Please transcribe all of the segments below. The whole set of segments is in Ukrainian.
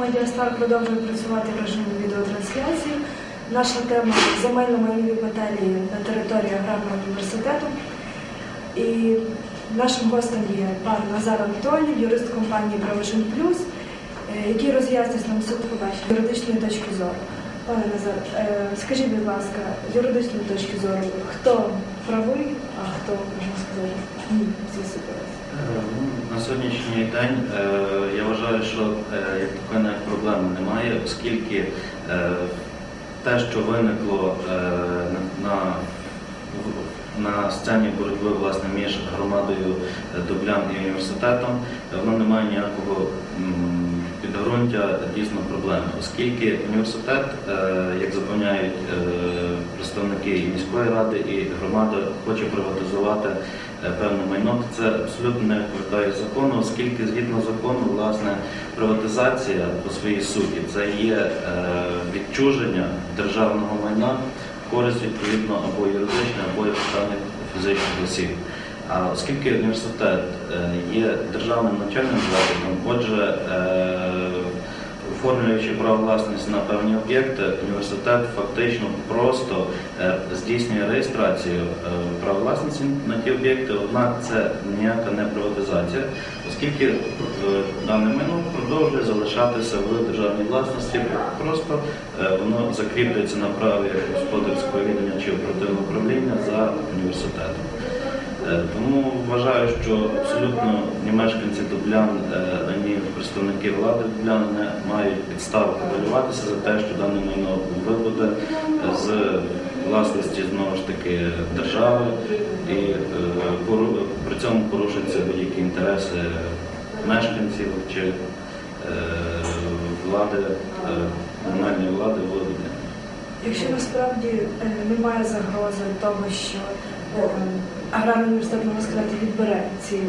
Медіастар продовжує працювати в режимі відеотрансляції. Наша тема земельно майнові баталії на території аграрного університету. І нашим гостем є пан Назар Анатолій, юрист компанії Правожин Плюс, е, який роз'яснить нам суть побачення з юридичної точки зору. Пане Назар, е, скажіть, будь ласка, з юридичної точки зору, хто правий, а хто, можна сказати, ні в цій ситуації? Е, сьогоднішній день е, я вважаю, що е, такої навіть проблеми немає, оскільки е, те, що виникло е, на, на, сцені боротьби власне між громадою е, Дублян і університетом, е, воно не має ніякого підґрунтя дійсно проблеми, оскільки університет, е, як запевняють е, представники міської ради, і громада хоче приватизувати е, певне майно, це абсолютно не відповідає закону, оскільки згідно закону, власне, приватизація по своїй суті це є відчуження державного майна користь відповідно або юридичних, або фізичних осіб. А оскільки університет е, є державним навчальним закладом, отже, е, оформлюючи право власності на певні об'єкти, університет фактично просто е, здійснює реєстрацію права власності на ті об'єкти, однак це ніяка не приватизація, оскільки е, дане майно продовжує залишатися в державній власності, просто воно закріплюється на праві господарського віддання чи оперативного управління за університетом. Е, Тому вважаю, що абсолютно ні мешканці Дублян, е, ані представники влади Дублян не мають підстав хвилюватися за те, що дане майно вибуде з власності знову ж таки держави. І е, при цьому порушуються будь-які інтереси мешканців чи е, влади, е, комунальної влади в Якщо насправді е, немає загрози того, що е, аграрний університет, можна сказати, відбере ці, е,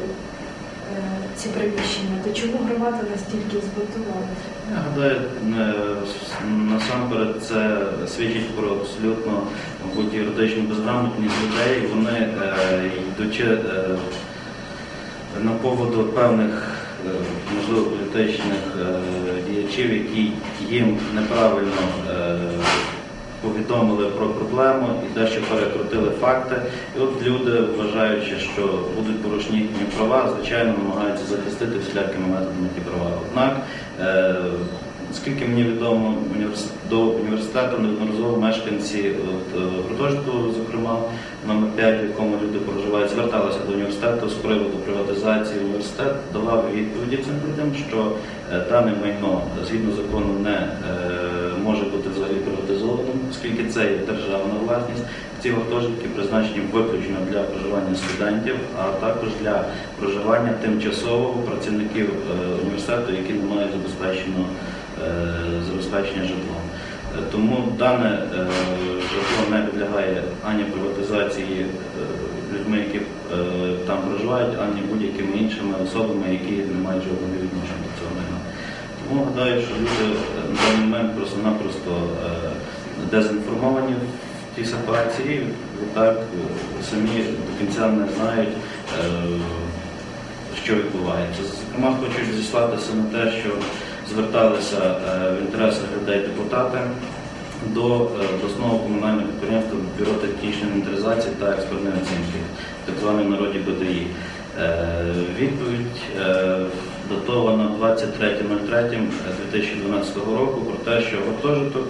ці приміщення, то чому громада настільки збунтувалася? Я гадаю, е, насамперед це свідчить про абсолютно мабуть, юридичну безграмотність людей. Вони, е, йдучи на поводу певних, можливо, політичних діячів, які їм неправильно повідомили про проблему і дещо перекрутили факти. І от люди, вважаючи, що будуть порушені їхні права, звичайно, намагаються захистити всілякими методами ті права. Однак, е, Наскільки мені відомо, до університету неодноразово мешканці е, гуртожитку, зокрема номер 5, в якому люди проживають, зверталися до університету з приводу приватизації. Університет давав відповіді цим людям, що е, дане майно згідно закону не е, може бути оскільки це є державна власність. Ці гуртожитки призначені виключно для проживання студентів, а також для проживання тимчасового працівників е, університету, які не мають забезпечено е, забезпечення житлом. Е, Тому дане житло не підлягає ані приватизації людьми, які там проживають, ані будь-якими іншими особами, які не мають жодного відношення до цього майна. Тому гадаю, що люди на даний момент просто-напросто дезінформовані в тій ситуації, так самі до кінця не знають. е, що відбувається. Зокрема, хочу зіслатися на те, що зверталися е, в інтересах людей депутати до е, обласного комунального підприємства Бюро технічної інвентаризації та експертної оцінки, так званої народі БДІ. Відповідь датована 23.03.2012 року про те, що гуртожиток,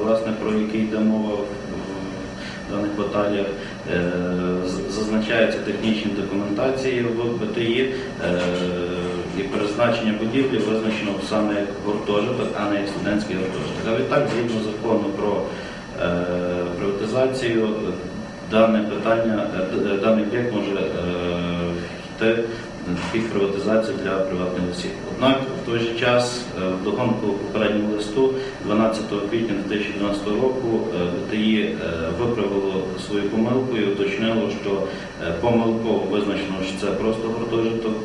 власне, про який йде мова в даних баталіях, е, зазначаються технічні документації в БТІ е, і призначення будівлі визначено саме як гуртожиток, а не як студентський гуртожиток. А відтак, згідно закону про е, приватизацію, дане питання, е, даний об'єкт може е, йти під приватизацію для приватних осіб. Однак в той же час е, в догонку попередньому листу 12 квітня 2012 року е, е, виправило свою помилку і уточнило, що помилково визначено, що це просто гуртожиток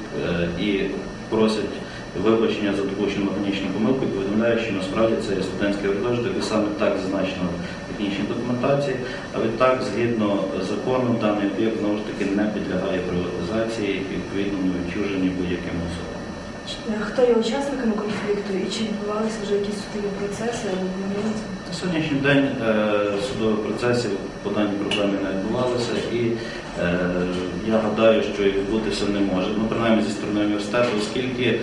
і просять вибачення за допущену механічну помилку і повідомляють, що насправді це є студентський гуртожиток і саме так зазначено технічній документації. А відтак, згідно закону, даний об'єкт знову ж таки не підлягає приватизації і відповідному відчуженні будь-яким особам. Е, Хто є учасниками конфлікту і чи відбувалися вже якісь судові процеси? На сьогоднішній день е, судових процесів по даній проблемі не відбувалося, і е, я гадаю, що і відбутися не може. Ну, принаймні зі сторони університету, оскільки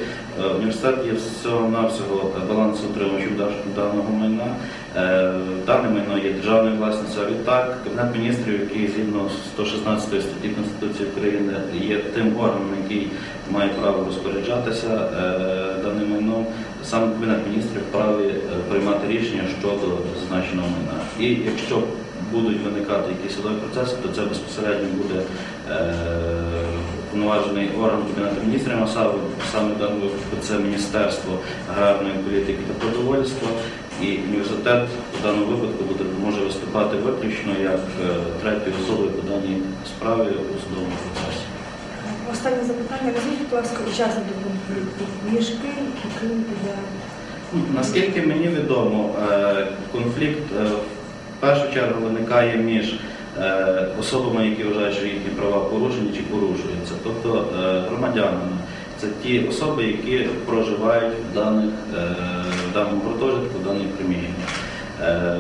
університет є всього-навсього балансоутримувачем даного майна. Е, Дане майно є державною власністю, а відтак Кабінет міністрів, який згідно 116 статті Конституції України є тим органом, який має право розпоряджатися е, даним майном, саме Кабінет міністрів вправі е, приймати рішення щодо зазначеного майна. І якщо будуть виникати якісь судові процеси, то це безпосередньо буде е, повноважений орган Кабінету міністрів, а саме, в даному випадку це Міністерство аграрної політики та продовольства. І університет в даному випадку буде може виступати виключно як е, третьою особою по даній справі у судовому процесі. Останнє запитання. Назвіть, будь ласка, конфлікту. Між ким і ким іде? Ну, Наскільки мені відомо, е, конфлікт е, в першу чергу виникає між особами, які вважають, що їхні права порушені чи порушуються, тобто е, громадянами. Це ті особи, які проживають в, даних, е, в даному гуртожитку, в даній приміщенні. Е,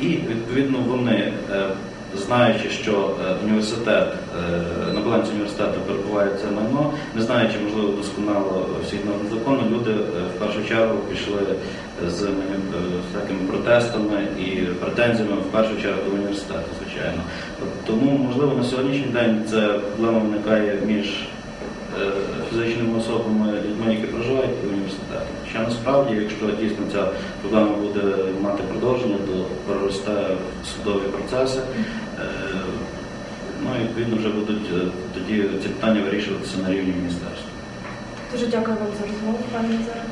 І відповідно вони, е, знаючи, що е, університет е, на балансі університету перебуває це майно, не знаючи, можливо, досконало всіх норм закону, люди е, в першу чергу пішли з всякими протестами і претензіями в першу чергу до університету, звичайно. Тому, можливо, на сьогоднішній день ця проблема виникає між фізичними особами, людьми, які проживають і університетом. Хоча насправді, якщо дійсно ця проблема буде мати продовження, то проросте судові процеси. Е, Ну і відповідно вже будуть е, тоді ці питання вирішуватися на рівні міністерства. Дуже дякую вам за розмову, пане Назаре.